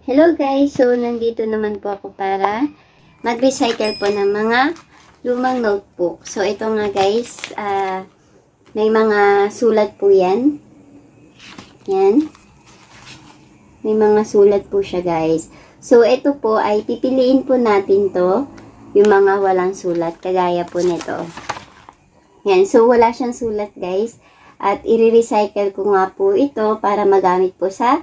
Hello guys! So, nandito naman po ako para mag-recycle po ng mga lumang notebook. So, ito nga guys, ah, may mga sulat po yan. Yan. May mga sulat po siya guys. So, ito po ay pipiliin po natin to, yung mga walang sulat, kagaya po nito. Yan. So, wala siyang sulat guys. At i-recycle ko nga po ito para magamit po sa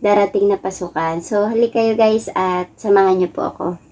darating na pasukan. So, hali kayo guys at samahan niyo po ako.